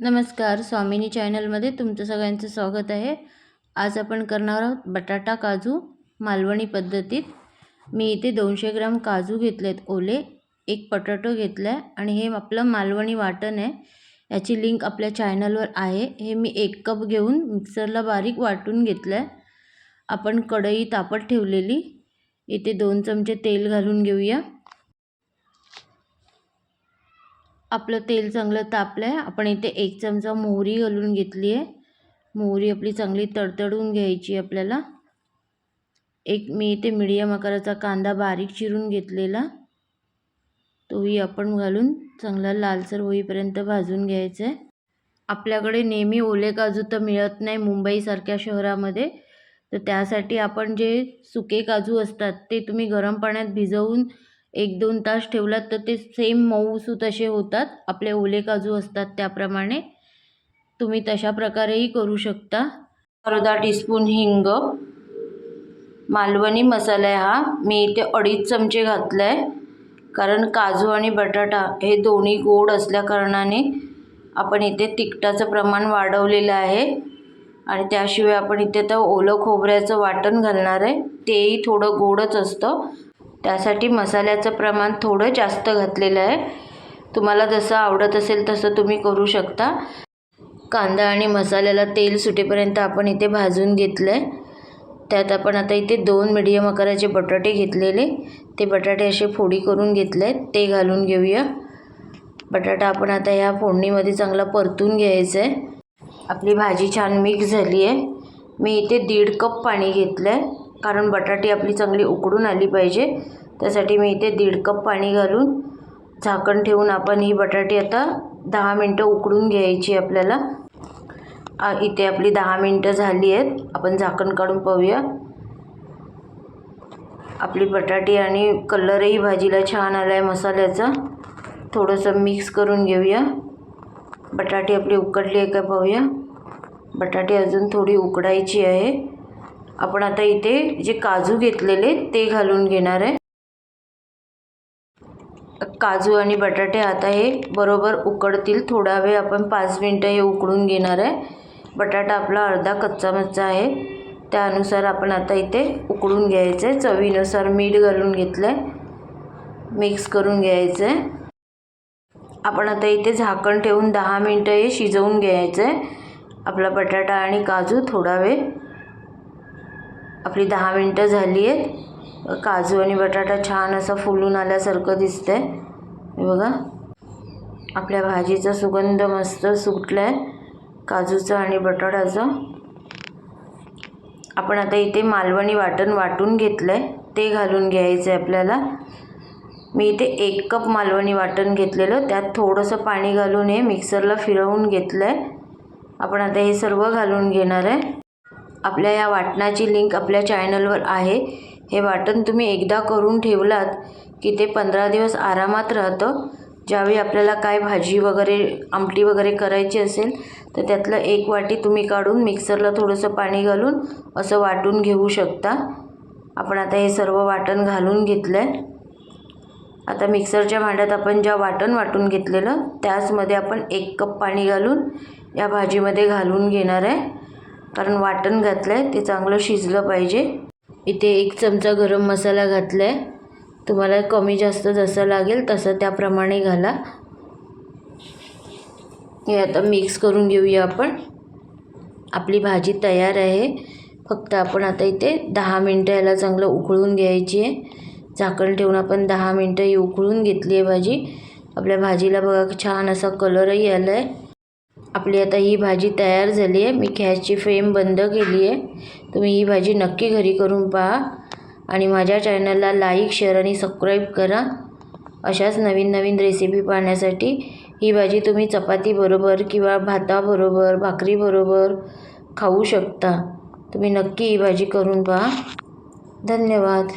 नमस्कार स्वामिनी चॅनलमध्ये तुमचं सगळ्यांचं स्वागत आहे. आज आपण करणार आहोत बटाटा काजू मालवणी पद्धतीत. मी इथे दोनशे ग्राम काजू घेतलेत ओले एक पटाटो घेतला आहे आणि हे आपलं मालवणी वाटण आहे. याची लिंक आपल्या चॅनलवर आहे. हे मी एक कप घेऊन मिक्सरला बारीक वाटून घेतलं आहे आपण कढई तापत ठेवलेली. इथे दोन चमचे तेल घालून घेऊया. आपलं तेल चांगलं तापलं आहे आपण इथे एक चमचा मोहरी घालून घेतली आहे. मोहरी आपली चांगली तडतडून घ्यायची आपल्याला. एक मी इथे मिडियम आकाराचा कांदा बारीक चिरून घेतलेला. तोही आपण घालून चांगला लालसर होईपर्यंत भाजून घ्यायचं आहे आपल्याकडे नेहमी ओले काजू तर मिळत नाही मुंबईसारख्या शहरामध्ये. तर त्यासाठी आपण जे सुके काजू असतात ते तुम्ही गरम पाण्यात भिजवून एक दोन तास ठेवलात तर ते सेम मऊसू तसे होतात. आपले ओले काजू असतात त्याप्रमाणे. तुम्ही तशा प्रकारेही करू शकता. अर्धा टीस्पून हिंग. मालवणी मसाला आहे हा. मी इथे अडीच चमचे घातला आहे कारण काजू आणि बटाटा हे दोन्ही गोड असल्याकारणाने आपण इथे तिखटाचं प्रमाण वाढवलेलं आहे. आणि त्याशिवाय आपण इथे तर ओलं खोबऱ्याचं वाटण घालणार आहे. तेही थोडं गोडच असतं. त्यासाठी मसाल्याचं प्रमाण थोडं जास्त घातलेलं आहे. तुम्हाला जसं आवडत असेल तसं तुम्ही करू शकता. कांदा आणि मसाल्याला तेल सुटेपर्यंत आपण इथे भाजून घेतलं आहे त्यात आपण आता इथे दोन मिडियम आकाराचे बटाटे घेतलेले. ते बटाटे असे फोडी करून घेतले ते घालून घेऊया. बटाटा आपण आता ह्या फोडणीमध्ये चांगला परतून घ्यायचं आहे. आपली भाजी छान मिक्स झाली आहे मी इथे दीड कप पाणी घेतलं आहे कारण बटाटी आपली चांगली उकडून आली पाहिजे. त्यासाठी मी इथे दीड कप पाणी घालून झाकण ठेवून आपण ही बटाटी आता दहा मिनटं उकडून घ्यायची आपल्याला. इथे आपली दहा मिनटं झाली आहेत. आपण झाकण काढून पाहूया. आपली बटाटी आणि कलरही भाजीला छान आला आहे मसाल्याचा. थोडंसं मिक्स करून घेऊया. बटाटी आपली उकडली आहे का पाहूया. बटाटे अजून थोडी उकडायची आहे. आपण आता इथे जे काजू घेतलेले ते घालून घेणार आहे. काजू आणि बटाटे आता हे बरोबर उकडतील. थोडा वेळ आपण पाच मिनटं हे उकडून घेणार आहे. बटाटा आपला अर्धा कच्चा मच्चा आहे. त्यानुसार आपण आता इथे उकडून घ्यायचं. आहे चवीनुसार मीठ घालून घेतलं आहे मिक्स करून घ्यायचं. आहे आपण आता इथे झाकण ठेवून दहा मिनटं हे शिजवून घ्यायचं. आहे आपला बटाटा आणि काजू थोडा वेळ. आपली दहा मिनटं झाली आहेत. काजू आणि बटाटा छान असा फुलून आल्यासारखं दिसतं आहे बघा. आपल्या भाजीचा सुगंध मस्त सुटला आहे काजूचा आणि बटाट्याचा. आपण आता इथे मालवणी वाटण वाटून घेतलं आहे ते घालून घ्यायचं आहे आपल्याला. मी इथे एक कप मालवणी वाटण घेतलेलं. त्यात थोडंसं पाणी घालून हे मिक्सरला फिरवून घेतलं आहे आपण आता हे सर्व घालून घेणार आहे. आपल्या या वाटणाची लिंक आपल्या चॅनलवर आहे. हे वाटण तुम्ही एकदा करून ठेवलात की ते पंधरा दिवस आरामात राहतं. ज्यावेळी आपल्याला काय भाजी वगैरे आमटी वगैरे करायची असेल तर त्यातलं एक वाटी तुम्ही काढून मिक्सरला थोडंसं पाणी घालून असं वाटून घेऊ शकता. आपण आता हे सर्व वाटण घालून घेतलं आहे आता मिक्सरच्या भांड्यात आपण ज्या वाटण वाटून घेतलेलं त्याचमध्ये आपण एक कप पाणी घालून या भाजीमध्ये घालून घेणार आहे. कारण वाटण घातलं आहे ते चांगलं शिजलं पाहिजे. इथे एक चमचा गरम मसाला घातला आहे तुम्हाला कमी जास्त जसं लागेल तसं त्याप्रमाणे घाला. हे आता मिक्स करून घेऊया आपण. आपली भाजी तयार आहे. फक्त आपण आता इथे दहा मिनटं याला चांगलं उकळून घ्यायची आहे. झाकण ठेवून आपण दहा मिनटं ही उकळून घेतली आहे भाजी. आपल्या भाजीला बघा छान असा कलरही आला आहे आपली आता ही भाजी तयार झाली आहे. मी गॅसची फ्लेम बंद केली आहे. तुम्ही ही भाजी नक्की घरी करून पहा आणि माझ्या चॅनलला लाईक शेअर आणि सबस्क्राईब करा. अशाच नवीन नवीन रेसिपी पाहण्यासाठी ही भाजी तुम्ही चपातीबरोबर किंवा भाताबरोबर भाकरीबरोबर खाऊ शकता. तुम्ही नक्की ही भाजी करून पहा. धन्यवाद.